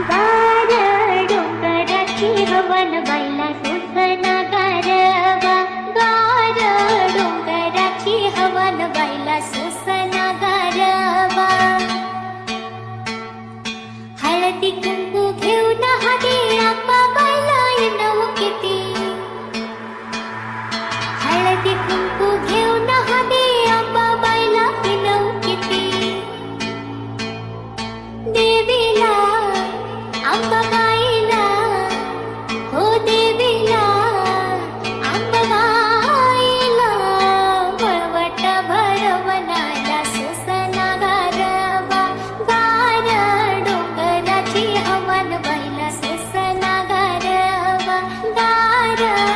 गार डोंगराची हवन बायला सोसना गारवा गार डोंगराची हवन बायला सोसना गारवा हळदी कुंकू घेऊन हवे आप्पा Friday.